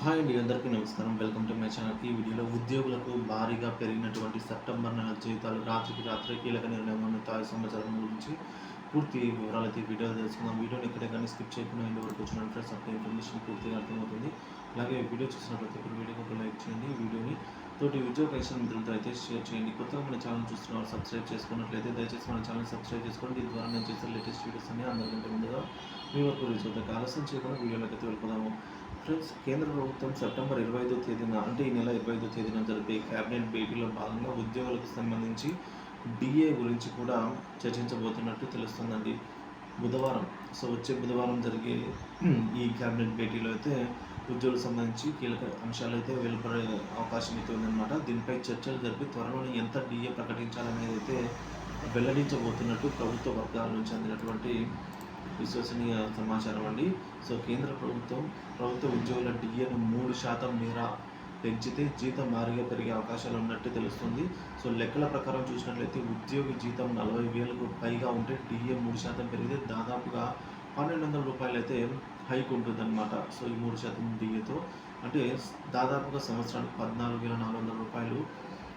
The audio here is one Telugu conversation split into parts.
హాయ్ అండి అందరికీ నమస్కారం. Welcome to my channel. ఈ వీడియోలో ఉద్యోగులకు భారీగా పెరిగినటువంటి సెప్టెంబర్ నెల జీతాలు రాత్రికి రాత్రి కీలక నిర్ణయం తాయి సమాచారం గురించి పూర్తి వివరాలు అయితే వీడియో తెలుసుకుందాం. వీడియోని ఎక్కడ కానీ స్కిప్ చేయకుండా ఇంటి వరకు వచ్చిన ఫ్రెండ్స్ ఇన్ఫర్మేషన్ పూర్తిగా అర్థమవుతుంది. అలాగే వీడియో చూసిన ప్రతి ఒక్కరు వీడియోకి ఒక లైక్ చేయండి. వీడియోని తోటి ఉద్యోగ ప్రశ్న మిత్రులతో అయితే షేర్ చేయండి. కొత్తగా మన ఛానల్ చూస్తున్నారు సబ్స్క్రైబ్ చేసుకున్నట్లయితే దయచేసి మన ఛానల్ సబ్స్క్రైబ్ చేసుకోండి. దీని ద్వారా నేను చేసే లేటెస్ట్ వీడియోస్ అన్ని అందరికంటే ముందుగా మీ వరకు రీచ్ అవుతాయి. ఆలస్యం చేయకుండా వీడియోలోకి అయితే వెళ్ళిపోదాము. ఫ్రెండ్స్ కేంద్ర ప్రభుత్వం సెప్టెంబర్ ఇరవై ఐదో తేదీన అంటే ఈ నెల ఇరవై ఐదో తేదీన జరిపే కేబినెట్ భేటీలో భాగంగా ఉద్యోగులకు సంబంధించి డిఏ గురించి కూడా చర్చించబోతున్నట్టు తెలుస్తుందండి. బుధవారం సో వచ్చే బుధవారం జరిగే ఈ కేబినెట్ భేటీలో అయితే ఉద్యోగులకు సంబంధించి కీలక అంశాలు అయితే వెలువడే అవకాశం అయితే ఉందన్నమాట. దీనిపై చర్చలు జరిపి త్వరలోనే ఎంత డిఏ ప్రకటించాలనేది అయితే వెల్లడించబోతున్నట్టు ప్రభుత్వ వర్గాల నుంచి అందినటువంటి విశ్వసనీయ సమాచారం అండి. సో కేంద్ర ప్రభుత్వం ప్రభుత్వ ఉద్యోగుల డిఏను మూడు శాతం మేర పెంచితే జీతం భారీగా పెరిగే అవకాశాలు ఉన్నట్టు తెలుస్తుంది. సో లెక్కల ప్రకారం చూసినట్లయితే ఉద్యోగి జీతం నలభై వేలకు పైగా ఉంటే డిఏ మూడు శాతం పెరిగితే దాదాపుగా పన్నెండు వందల రూపాయలు అయితే హైక్ ఉంటుందన్నమాట. సో ఈ మూడు శాతం డిఏతో. అంటే దాదాపుగా సంవత్సరానికి పద్నాలుగు వేల నాలుగు వందల రూపాయలు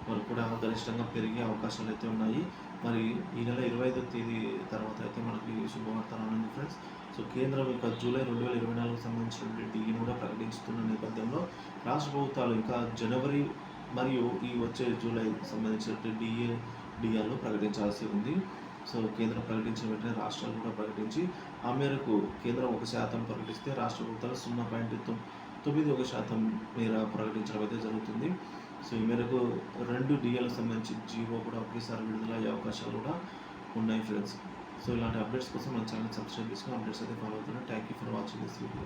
వరకు కూడా గరిష్టంగా పెరిగే అవకాశాలు అయితే ఉన్నాయి. మరి ఈ నెల ఇరవై ఐదో తేదీ తర్వాత అయితే మనకి శుభవార్త రానుంది ఫ్రెండ్స్ సో కేంద్రం ఇంకా జూలై రెండు వేల ఇరవై నాలుగుకి సంబంధించిన డిగ్రీని కూడా ప్రకటిస్తున్న నేపథ్యంలో రాష్ట్ర ప్రభుత్వాలు ఇంకా జనవరి మరియు ఈ వచ్చే జూలై సంబంధించినటువంటి డిఏ డిఆర్లో ప్రకటించాల్సి ఉంది. సో కేంద్రం ప్రకటించిన వెంటనే రాష్ట్రాలు కూడా ప్రకటించి ఆ మేరకు కేంద్రం ఒక శాతం ప్రకటిస్తే రాష్ట్ర ప్రభుత్వాలు సున్నా పాయింట్ తొమ్మిది ఒక శాతం మేర ప్రకటించడం అయితే జరుగుతుంది. సో ఈ మేరకు రెండు డిఎలకు సంబంధించి జీవో కూడా ఒకేసారి విడుదల అయ్యే అవకాశాలు కూడా ఉన్నాయి ఫ్రెండ్స్ సో ఇలాంటి అప్డేట్స్ కోసం మన ఛానల్ సబ్స్క్రైబ్ చేసుకుని అప్డేట్స్ అయితే ఫాలో అవుతున్నాయి thank you for watching this video